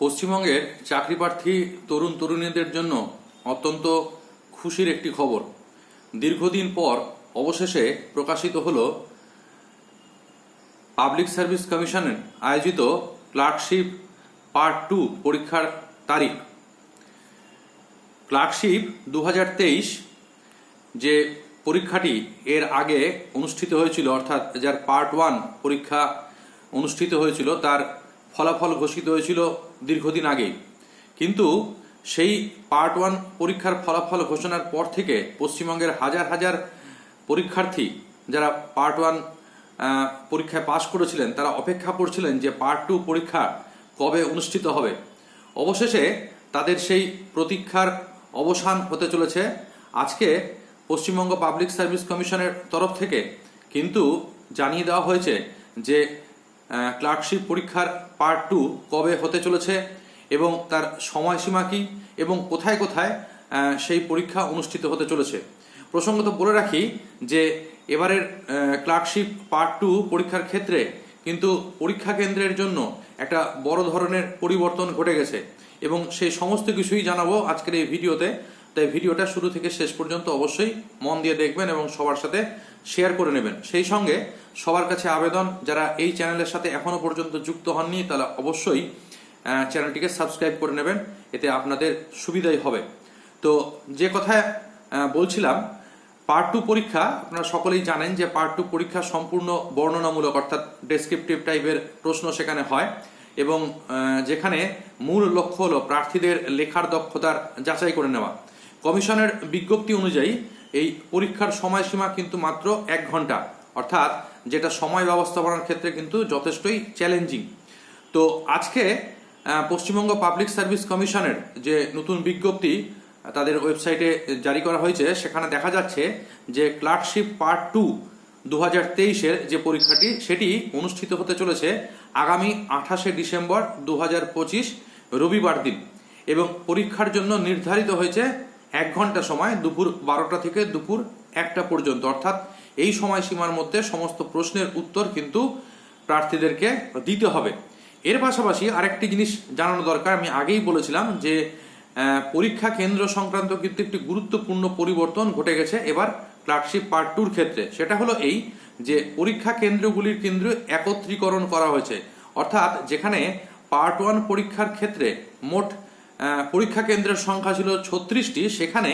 পশ্চিমবঙ্গের চাকরিপ্রার্থী তরুণ তরুণীদের জন্য অত্যন্ত খুশির একটি খবর। দীর্ঘদিন পর অবশেষে প্রকাশিত হল পাবলিক সার্ভিস কমিশনের আয়োজিত ক্লার্কশিপ পার্ট টু পরীক্ষার তারিখ। ক্লার্কশিপ দু হাজার তেইশ যে পরীক্ষাটি এর আগে অনুষ্ঠিত হয়েছিল, অর্থাৎ যার পার্ট ওয়ান পরীক্ষা অনুষ্ঠিত হয়েছিল, তার ফলাফল ঘোষিত হয়েছিল দীর্ঘদিন আগেই। কিন্তু সেই পার্ট ওয়ান পরীক্ষার ফলাফল ঘোষণার পর থেকে পশ্চিমবঙ্গের হাজার হাজার পরীক্ষার্থী যারা পার্ট ওয়ান পরীক্ষায় পাশ করেছিলেন, তারা অপেক্ষা করছিলেন যে পার্ট টু পরীক্ষা কবে অনুষ্ঠিত হবে। অবশেষে তাদের সেই প্রতীক্ষার অবসান হতে চলেছে। আজকে পশ্চিমবঙ্গ পাবলিক সার্ভিস কমিশনের তরফ থেকে কিন্তু জানিয়ে দেওয়া হয়েছে যে ক্লার্কশিপ পরীক্ষার পার্ট টু কবে হতে চলেছে এবং তার সময়সীমা কি এবং কোথায় কোথায় সেই পরীক্ষা অনুষ্ঠিত হতে চলেছে। প্রসঙ্গত বলে রাখি যে এবারের ক্লার্কশিপ পার্ট টু পরীক্ষার ক্ষেত্রে কিন্তু পরীক্ষা কেন্দ্রের জন্য একটা বড় ধরনের পরিবর্তন ঘটে গেছে এবং সেই সমস্ত কিছুই জানাব আজকের এই ভিডিওতে। তাই ভিডিওটা শুরু থেকে শেষ পর্যন্ত অবশ্যই মন দিয়ে দেখবেন এবং সবার সাথে শেয়ার করে নেবেন। সেই সঙ্গে সবার কাছে আবেদন, যারা এই চ্যানেলের সাথে এখনও পর্যন্ত যুক্ত হননি, তারা অবশ্যই চ্যানেলটিকে সাবস্ক্রাইব করে নেবেন। এতে আপনাদের সুবিধাই হবে। তো যে কথা বলছিলাম পার্ট টু পরীক্ষা, আপনারা সকলেই জানেন যে পার্ট টু পরীক্ষা সম্পূর্ণ বর্ণনামূলক, অর্থাৎ ডেসক্রিপটিভ টাইপের প্রশ্ন সেখানে হয় এবং যেখানে মূল লক্ষ্য হলো প্রার্থীদের লেখার দক্ষতার যাচাই করে নেওয়া। কমিশনের বিজ্ঞপ্তি অনুযায়ী এই পরীক্ষার সময়সীমা কিন্তু মাত্র এক ঘণ্টা। অর্থাৎ যেটা সময় ব্যবস্থাপনার ক্ষেত্রে কিন্তু যথেষ্টই চ্যালেঞ্জিং তো আজকে পশ্চিমবঙ্গ পাবলিক সার্ভিস কমিশনের যে নতুন বিজ্ঞপ্তি, তাদের ওয়েবসাইটে জারি করা হয়েছে, সেখানে দেখা যাচ্ছে যে ক্লার্কশিপ পার্ট টু দু হাজার তেইশের যে পরীক্ষাটি, সেটি অনুষ্ঠিত হতে চলেছে আগামী আঠাশে ডিসেম্বর দু হাজার পঁচিশ রবিবার দিন এবং পরীক্ষার জন্য নির্ধারিত হয়েছে এক ঘণ্টা সময় দুপুর বারোটা থেকে দুপুর একটা পর্যন্ত। অর্থাৎ এই সময়সীমার মধ্যে সমস্ত প্রশ্নের উত্তর কিন্তু প্রার্থীদেরকে দিতে হবে। এর পাশাপাশি আরেকটি জিনিস জানানো দরকার, আমি আগেই বলেছিলাম যে পরীক্ষা কেন্দ্র সংক্রান্ত কিন্তু একটি গুরুত্বপূর্ণ পরিবর্তন ঘটে গেছে এবার ক্লার্কশিপ পার্ট টুর ক্ষেত্রে। সেটা হলো এই যে, পরীক্ষা কেন্দ্রগুলির কেন্দ্র একত্রীকরণ করা হয়েছে। অর্থাৎ যেখানে পার্ট ওয়ান পরীক্ষার ক্ষেত্রে মোট পরীক্ষা কেন্দ্রের সংখ্যা ছিল ছত্রিশটি। সেখানে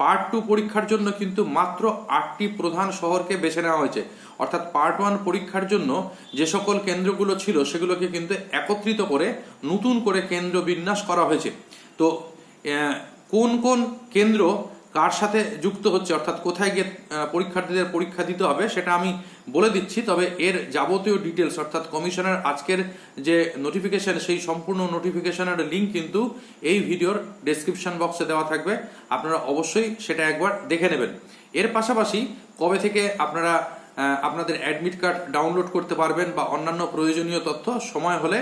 পার্ট টু পরীক্ষার জন্য কিন্তু মাত্র আটটি প্রধান শহরকে বেছে নেওয়া হয়েছে। অর্থাৎ পার্ট ওয়ান পরীক্ষার জন্য যে সকল কেন্দ্রগুলো ছিল, সেগুলোকে কিন্তু একত্রিত করে নতুন করে কেন্দ্র বিন্যাস করা হয়েছে। তো কোন কোন কেন্দ্র কার সাথে যুক্ত হচ্ছে, অর্থাৎ কোথায় গিয়ে পরীক্ষার্থীদের পরীক্ষা দিতে হবে সেটা আমি বলে দিচ্ছি। তবে এর যাবতীয় ডিটেলস অর্থাৎ কমিশনের আজকের যে নোটিফিকেশন সেই সম্পূর্ণ নোটিফিকেশনের লিঙ্ক কিন্তু এই ভিডিওর ডেসক্রিপশন বক্সে দেওয়া থাকবে। আপনারা অবশ্যই সেটা একবার দেখে নেবেন। এর পাশাপাশি কবে থেকে আপনারা আপনাদের অ্যাডমিট কার্ড ডাউনলোড করতে পারবেন বা অন্যান্য প্রয়োজনীয় তথ্য, সময় হলে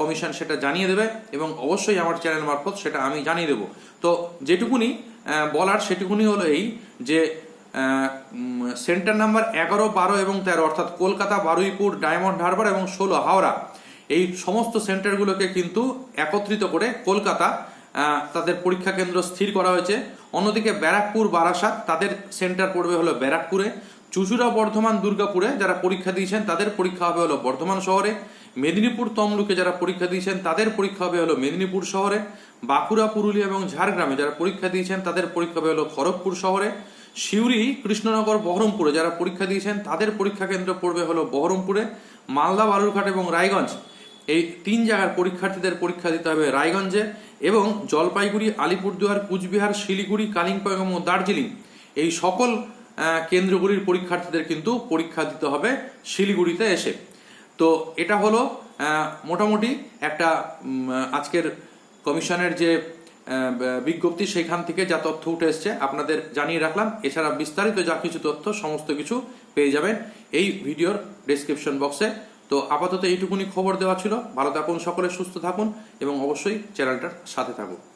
কমিশন সেটা জানিয়ে দেবে এবং অবশ্যই আমার চ্যানেল মারফত সেটা আমি জানিয়ে দেবো। তো যেটুকুনি বলার সেটুকুনি হলো এই যে সেন্টার নাম্বার এগারো, বারো এবং তেরো, অর্থাৎ কলকাতা, বারুইপুর, ডায়মন্ড হারবার এবং ষোলো, হাওড়া, এই সমস্ত সেন্টারগুলোকে কিন্তু একত্রিত করে কলকাতা তাদের পরীক্ষা কেন্দ্র স্থির করা হয়েছে। অন্যদিকে ব্যারাকপুর, বারাসাত, তাদের সেন্টার পড়বে হলো ব্যারাকপুরে। চুচুড়া, বর্ধমান, দুর্গাপুরে যারা পরীক্ষা দিয়েছেন, তাদের পরীক্ষা হবে হলো বর্ধমান শহরে। মেদিনীপুর, তমলুকে যারা পরীক্ষা দিয়েছেন, তাদের পরীক্ষা হবে হলো মেদিনীপুর শহরে। বাঁকুড়া, পুরুলিয়া এবং ঝাড়গ্রামে যারা পরীক্ষা দিয়েছেন, তাদের পরীক্ষা হবে হলো খড়গপুর শহরে। সিউড়ি, কৃষ্ণনগর, বহরমপুরে যারা পরীক্ষা দিয়েছেন, তাদের পরীক্ষা কেন্দ্র পড়বে হলো বহরমপুরে। মালদা, বালুরঘাট এবং রায়গঞ্জ। এই তিন জায়গার পরীক্ষার্থীদের পরীক্ষা দিতে হবে রায়গঞ্জে এবং জলপাইগুড়ি, আলিপুরদুয়ার, কুচবিহার, শিলিগুড়ি, কালিম্পং এবং দার্জিলিং। এই সকল কেন্দ্রগুলির পরীক্ষার্থীদের কিন্তু পরীক্ষা দিতে হবে শিলিগুড়িতে এসে। তো এটা হলো মোটামুটি একটা আজকের কমিশনের যে বিজ্ঞপ্তি সেখান থেকে যা তথ্য উঠে এসছে আপনাদের জানিয়ে রাখলাম। এছাড়া বিস্তারিত যা কিছু তথ্য সমস্ত কিছু পেয়ে যাবেন এই ভিডিওর ডেসক্রিপশন বক্সে তো আপাতত এইটুকুনি খবর দেওয়া ছিল। ভালো থাকুন সকলে, সুস্থ থাকুন এবং অবশ্যই চ্যানেলটার সাথে থাকুন।